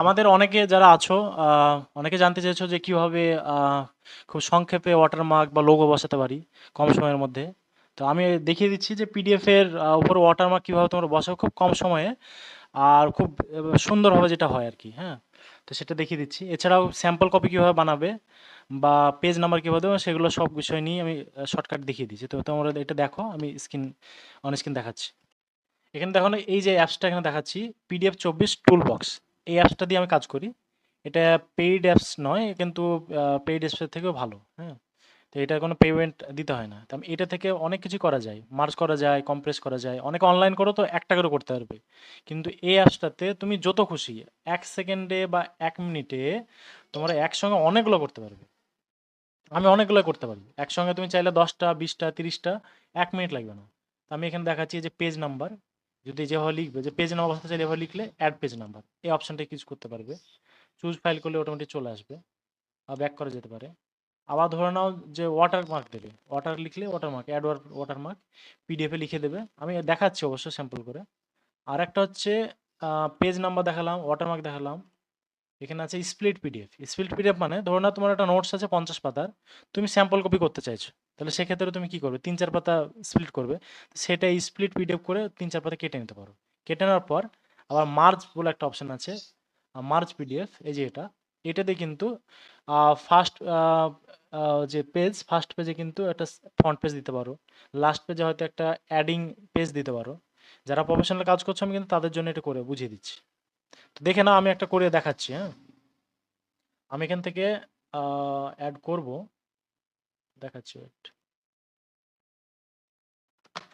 আমাদের অনেকে যারা আছো অনেকে জানতে চেয়েছো যে কীভাবে খুব সংক্ষেপে ওয়াটারমার্ক বা লোগো বসাতে পারি কম সময়ের মধ্যে। তো আমি দেখিয়ে দিচ্ছি যে পিডিএফ এর উপর ওয়াটারমার্ক কীভাবে তোমরা বসাও খুব কম সময়ে আর খুব সুন্দরভাবে যেটা হয় আর কি হ্যাঁ? তো সেটা দেখিয়ে দিচ্ছি। এছাড়াও স্যাম্পল কপি কীভাবে বানাবে বা পেজ নাম্বার কীভাবে দেবো সেগুলো সব বিষয় নিয়ে আমি শর্টকাট দেখিয়ে দিচ্ছি। তো তোমরা এটা দেখো, আমি স্ক্রিন অন স্ক্রিন দেখাচ্ছি। এখানে দেখো এই যে অ্যাপসটা এখানে দেখাচ্ছি পিডিএফ চব্বিশ টুল বক্স এই অ্যাপসটা দিয়ে আমি কাজ করি। এটা পেইড অ্যাপস নয়, কিন্তু পেইড অ্যাপসের থেকেও ভালো হ্যাঁ? তো এটা কোনো পেমেন্ট দিতে হয় না। তো এটা থেকে অনেক কিছু করা যায়। মার্চ করা যায় কম্প্রেস করা যায়। অনেক অনলাইন করো তো একটা করে করতে পারবে। কিন্তু এই অ্যাপসটাতে তুমি যত খুশি এক সেকেন্ডে বা এক মিনিটে তোমরা একসঙ্গে অনেকগুলো করতে পারবে। আমি অনেকগুলো করতে পারি। একসঙ্গে তুমি চাইলে দশটা, বিশটা, তিরিশটা, এক মিনিট লাগবে না। আমি এখানে দেখাচ্ছি যে পেজ নাম্বার যদি যেভাবে লিখবে, যে পেজ নাম্বার বসাতে চাইলে এভাবে লিখলে অ্যাড পেজ নাম্বার এই অপশনটা ইউজ করতে পারবে। চুজ ফাইল করলে অটোমেটিক চলে আসবে বা ব্যাক করা যেতে পারে। আবার ধরে নাও যে ওয়াটারমার্ক দেবে ওয়াটার লিখলে ওয়াটারমার্ক অ্যাড ওয়াটার মার্ক পিডিএফে লিখে দেবে। আমি দেখাচ্ছি অবশ্য স্যাম্পল করে। আর একটা হচ্ছে পেজ নাম্বার দেখালাম ওয়াটারমার্ক দেখালাম। এখানে আছে স্প্লিট পিডিএফ স্প্লিট পিডিএফ মানে ধরো না তোমার একটা নোটস আছে পঞ্চাশ পাতার, তুমি স্যাম্পল কপি করতে চাইছো। তাহলে সেক্ষেত্রে তুমি কি করবে? তিন, চার পাতা স্প্লিট করবে। সেটা স্প্লিট পিডিএফ করে তিন, চার পাতা কেটে নিতে পারো। কেটে নেওয়ার পর আবার মার্চ বলে একটা অপশন আছে। মার্চ পিডিএফ এই যে এটা। এটাতে কিন্তু ফার্স্ট যে পেজ ফার্স্ট পেজে কিন্তু একটা ফ্রন্ট পেজ দিতে পারো। লাস্ট পেজে হয়তো একটা অ্যাডিং পেজ দিতে পারো। যারা প্রফেশনাল কাজ করছ, আমি কিন্তু তাদের জন্য এটা করে, বুঝিয়ে দিচ্ছি। তো দেখে নাও, আমি একটা করে দেখাচ্ছি হ্যাঁ। আমি এখান থেকে অ্যাড করব। দেখাচ্ছি ওয়েট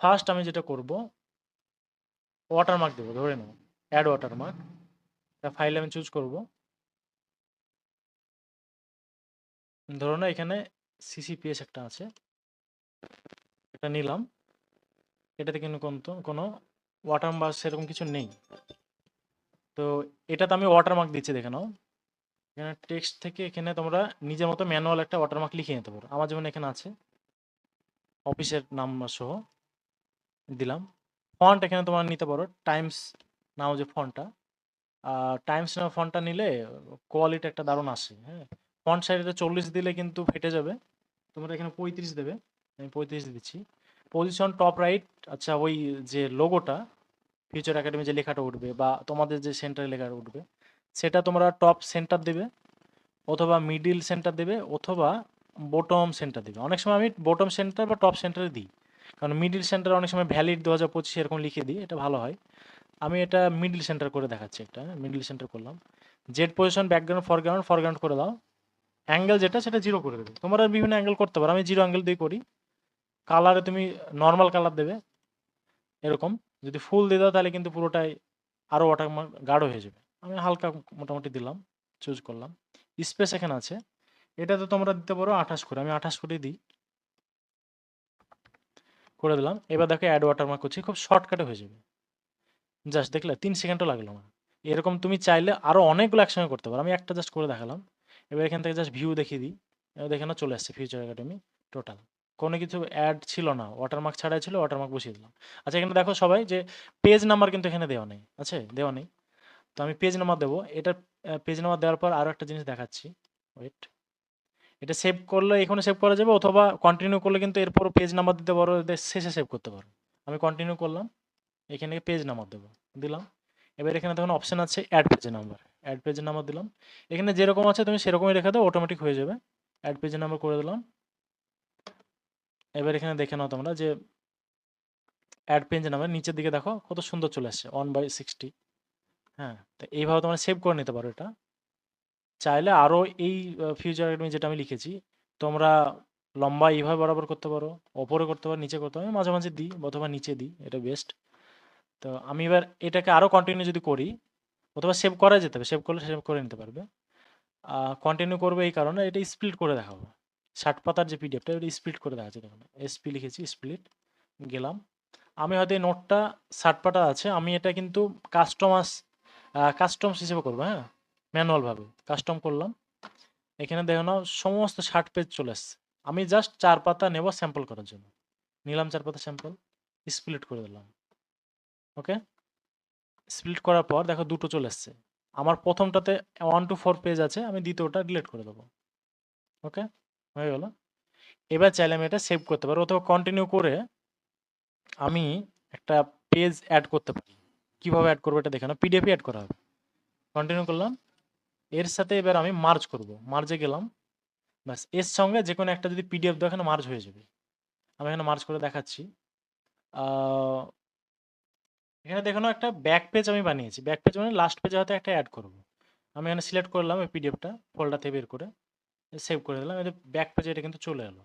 ফার্স্ট আমি যেটা করব ওয়াটারমার্ক দেবো, ধরে নাও অ্যাড ওয়াটারমার্ক একটা ফাইল আমি চুজ করব। ধরো না এখানে সিসিপিএস একটা আছে। এটা নিলাম। এটাতে কিন্তু কোনো কোনো ওয়াটারমার্ক সেরকম কিছু নেই। তো এটাতে আমি ওয়াটারমার্ক দিচ্ছি, দেখে নাও। এখানে টেক্সট থেকে এখানে তোমরা নিজের মতো ম্যানুয়াল একটা ওয়াটারমার্ক লিখে নিতে পারো। আমার যেমন এখানে আছে অফিসের নাম সহ দিলাম। ফন্ট এখানে তোমরা নিতে পারো টাইমস নাও যে ফন্টটা টাইমস নাও ফন্টটা নিলে কোয়ালিটি একটা দারুণ আসে হ্যাঁ। ফন্ট সাইডে চল্লিশ দিলে কিন্তু ফেটে যাবে। তোমরা এখানে পঁয়ত্রিশ দেবে, আমি পঁয়ত্রিশ দিচ্ছি। পজিশন টপ রাইট আচ্ছা ওই যে লোগোটা ফিউচার একাডেমি যে লেখাটা উঠবে বা তোমাদের যে সেন্টারে লেখাটা উঠবে। সেটা তোমরা টপ সেন্টার দেবে, অথবা মিডিল সেন্টার দেবে, অথবা বটম সেন্টার দেবে। অনেক সময় আমি বটম সেন্টার বা টপ সেন্টারে দিই। কারণ মিডিল সেন্টার অনেক সময় ভ্যালিড দু হাজার পঁচিশে এরকম লিখে দিই, এটা ভালো হয়। আমি এটা মিডিল সেন্টার করে দেখাচ্ছি একটা মিডিল সেন্টার করলাম। Z position background foreground foreground করে দাও। অ্যাঙ্গেল যেটা, সেটা জিরো করে দেবে। তোমরা বিভিন্ন অ্যাঙ্গেল করতে পারো। আমি জিরো অ্যাঙ্গেল দিয়ে করি। কালারে তুমি নর্মাল কালার দেবে। এরকম। যদি ফুল দিয়ে দাও, তাহলে কিন্তু পুরোটাই আরও ওয়াটার গাঢ় হয়ে যাবে। আমি হালকা মোটামুটি দিলাম চুজ করলাম। স্পেস এখানে আছে। এটা তো তোমরা দিতে পারো আঠাশ করে। আমি আঠাশ করে দিই। করে দিলাম। এবার দেখো অ্যাড ওয়াটারমার্ক করছি। খুব শর্টকাটে হয়ে যাবে। জাস্ট দেখলে তিন সেকেন্ডও লাগল না। এরকম তুমি চাইলে আরও অনেকগুলো একসঙ্গে করতে পারো। আমি একটা জাস্ট করে দেখালাম। এবার এখান থেকে জাস্ট ভিউ দেখিয়ে দিই। দেখে না চলে আসছে ফিউচার একাডেমি টোটাল কোনো কিছু অ্যাড ছিল না। ওয়াটারমার্ক ছাড়াই ছিল ওয়াটারমার্ক বসিয়ে দিলাম। আচ্ছা এখানে দেখো সবাই যে পেজ নাম্বার কিন্তু এখানে দেওয়া নেই। আছে? দেওয়া নেই। তো আমি পেজ নাম্বার দেবো। এটা পেজ নাম্বার দেওয়ার পর আরও একটা জিনিস দেখাচ্ছি। ওয়েট এটা সেভ করলে, এখানে সেভ করা যাবে অথবা কন্টিনিউ করলে কিন্তু এরপর পেজ নাম্বার দিতে পারো শেষে সেভ করতে পারো। আমি কন্টিনিউ করলাম, এখানে পেজ নাম্বার দেবো, দিলাম। এবার এখানে তখন অপশান আছে অ্যাড পেজের নাম্বার অ্যাড পেজের নাম্বার দিলাম। এখানে যেরকম আছে তুমি সেরকমই রেখে দাও অটোমেটিক হয়ে যাবে। অ্যাড পেজের নাম্বার করে দিলাম। এবার এখানে দেখে নাও তোমরা যে অ্যাড পেজ নাম্বার নিচের দিকে দেখো, কত সুন্দর চলে আসছে ওয়ান বাই সিক্সটি হ্যাঁ তো এইভাবে তোমরা সেভ করে নিতে পারো এটা। চাইলে আরও এই ফিউচার একাডেমি যেটা আমি লিখেছি, তোমরা লম্বা এইভাবে বরাবর করতে পারো, ওপরে করতে পারো, নিচে করতে পারো মাঝে মাঝে দিই অথবা নিচে দিই, এটা বেস্ট তো আমি এবার এটাকে আরও কন্টিনিউ যদি করি, অথবা সেভ করা যেতে হবে সেভ করলে সেভ করে নিতে পারবে। কন্টিনিউ করবে এই কারণে, এটা স্প্লিট করে দেখাবো। ষাট পাতার যে পিডিএফটা ওটা স্প্লিট করে দেখাচ্ছে দেখুন এসপি লিখেছি স্প্লিট গেলাম। আমি হয়তো এই নোটটা ষাট পাতা আছে, আমি এটা কিন্তু কাস্টমাস কাস্টমস হিসেবে করব হ্যাঁ? ম্যানুয়ালভাবে কাস্টম করলাম। এখানে দেখো না সমস্ত ষাট পেজ চলে আসছে আমি জাস্ট চার পাতা নেব স্যাম্পল করার জন্য। নিলাম চার পাতা স্যাম্পল স্প্লিট করে দিলাম। ওকে স্প্লিট করার পর দেখো দুটো চলে এসছে। আমার প্রথমটাতে ওয়ান টু ফোর পেজ আছে, আমি দ্বিতীয়টা ডিলিট করে দেবো। ওকে হয়ে গেল। এবার চাইলে আমি এটা সেভ করতে পারব অথবা কন্টিনিউ করে আমি একটা পেজ অ্যাড করতে পারি। কীভাবে অ্যাড করব এটা দেখে না পিডিএফে অ্যাড করা হবে। কন্টিনিউ করলাম। এর সাথে এবার আমি মার্জ করব। মার্জে গেলাম। ব্যাস, এর সঙ্গে যে কোনো একটা যদি পিডিএফ দেখেন মার্জ হয়ে যাবে। আমি এখানে মার্জ করে দেখাচ্ছি। এখানে দেখানো একটা ব্যাক পেজ আমি বানিয়েছি। ব্যাক পেজ মানে লাস্ট পেজে হয়তো একটা অ্যাড করব। আমি এখানে সিলেক্ট করলাম এই পিডিএফটা ফোল্ডার থেকে বের করে। সেভ করে দিলাম। এটা ব্যাক পেজে এটা কিন্তু চলে এলো।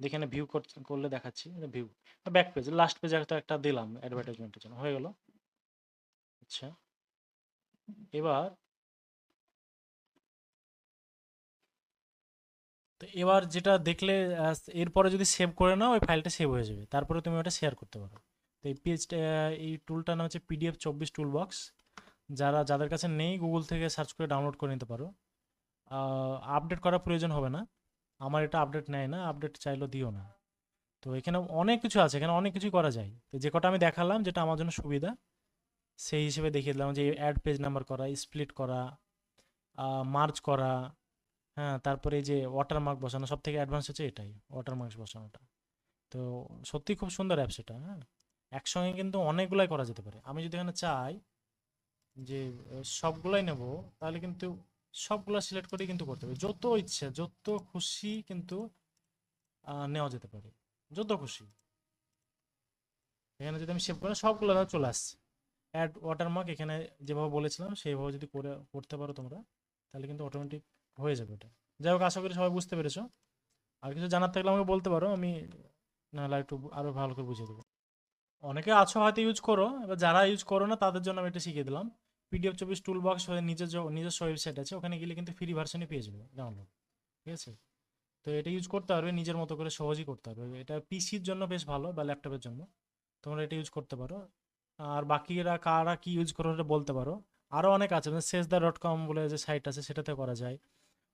যেখানে ভিউ করলে দেখাচ্ছি। ভিউ ব্যাক পেজ লাস্ট পেজে একটা দিলাম অ্যাডভার্টাইজমেন্টের জন্য। হয়ে গেল। আচ্ছা এবার তো এবার যেটা দেখলে এরপরে যদি সেভ করে নাও, ওই ফাইলটা সেভ হয়ে যাবে। তারপরে তুমি ওটা শেয়ার করতে পারো। তো এই পেজটা এই টুলটার নাম হচ্ছে পিডিএফ চব্বিশ টুল বক্স যারা, যাদের কাছে নেই গুগল থেকে সার্চ করে ডাউনলোড করে নিতে পারো। আপডেট করার প্রয়োজন হবে না। আমার এটা আপডেট নেয় না আপডেট চাইলেও দিও না। তো এখানে অনেক কিছু আছে, এখানে অনেক কিছু করা যায়। তো যে কটা আমি দেখালাম, যেটা আমার জন্য সুবিধা। সেই হিসেবে দেখিয়ে দিলাম যে অ্যাড পেজ নাম্বার করা স্প্লিট করা মার্চ করা হ্যাঁ তারপরে যে ওয়াটারমার্ক বসানো সব থেকে অ্যাডভান্স হচ্ছে এটাই ওয়াটারমার্ক বসানোটা। তো সত্যি খুব সুন্দর অ্যাপস এটা হ্যাঁ। একসঙ্গে কিন্তু অনেকগুলাই করা যেতে পারে। আমি যদি এখানে চাই যে সবগুলাই নেব, তাহলে কিন্তু সবগুলা সিলেক্ট করে কিন্তু করতে হবে। যত ইচ্ছে, যত খুশি কিন্তু নেওয়া যেতে পারে। যত খুশি। এখানে যদি আমি সেভ করে, সবগুলো চলে আসছে। অ্যাড ওয়াটারমার্ক এখানে যেভাবে বলেছিলাম, সেইভাবে যদি করে, করতে পারো তোমরা, তাহলে কিন্তু অটোমেটিক হয়ে যাবে এটা যাই হোক, আশা করি সবাই বুঝতে পেরেছ। আর কিছু জানার থাকলে আমাকে বলতে পারো, আমি নাহলে একটু আরও ভালো করে বুঝিয়ে দেবো। অনেকে আছো হয়তো ইউজ করো, এবার যারা ইউজ করো না, তাদের জন্য আমি এটা শিখিয়ে দিলাম। পিডিএফ চব্বিশ টুল বক্স নিজের যে- নিজস্ব ওয়েবসাইট আছে, ওখানে গেলে কিন্তু ফ্রি ভার্সনই পেয়ে যাবে ডাউনলোড ঠিক আছে? তো এটা ইউজ করতে পারবে, নিজের মতো করে সহজেই করতে পারবে। এটা পিসির জন্য বেশ ভালো, বা ল্যাপটপের জন্য। তোমরা এটা ইউজ করতে পারো। আর বাকিরা কারা কি ইউজ করো সেটা বলতে পারো। আরও অনেক আছে মানে সেজদা ডট কম বলে যে সাইট আছে সেটাতে করা যায়।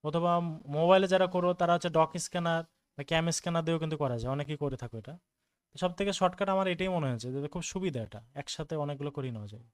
অথবা মোবাইলে যারা করো, তারা হচ্ছে ডক স্ক্যানার বা ক্যাম স্ক্যানার দিয়েও কিন্তু করা যায়, অনেকেই করে থাকো এটা। সব থেকে শর্টকাট আমার এটাই মনে হয়েছে যে খুব সুবিধা এটা, একসাথে অনেকগুলো করিয়ে নেওয়া যায়।